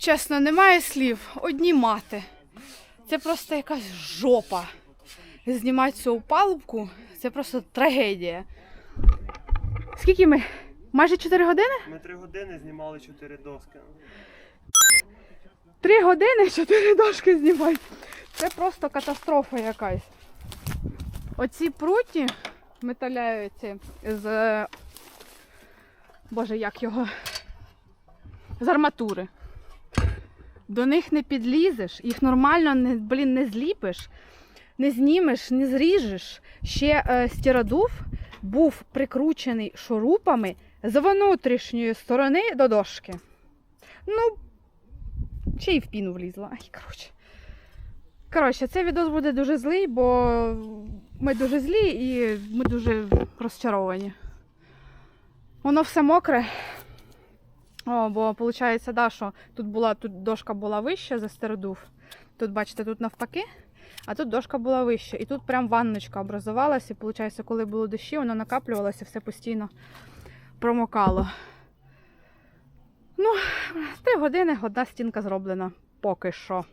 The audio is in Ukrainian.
Чесно, немає слів. Одні мати. Це просто якась жопа. Знімати цю палубку це просто трагедія. Скільки ми? Майже 4 години? Ми три години знімали чотири доски. Три години, чотири дошки знімати. Це просто катастрофа якась. Оці пруті металяються з. Боже, як його? З арматури. До них не підлізеш, їх нормально не, блін, не зліпиш, не знімеш, не зріжеш. Ще е, стіродув був прикручений шурупами з внутрішньої сторони до дошки. Ну, ще й в піну влізла. Ай, коротше. Коротше, цей відос буде дуже злий, бо ми дуже злі і ми дуже розчаровані. Воно все мокре. О, бо виходить, да, що тут була тут дошка була вища за стеродув. Тут, бачите, тут навпаки, а тут дошка була вища. І тут прям ванночка образувалася. І виходить, коли було дощі, воно накаплювалося, все постійно промокало. Ну, Три години одна стінка зроблена поки що.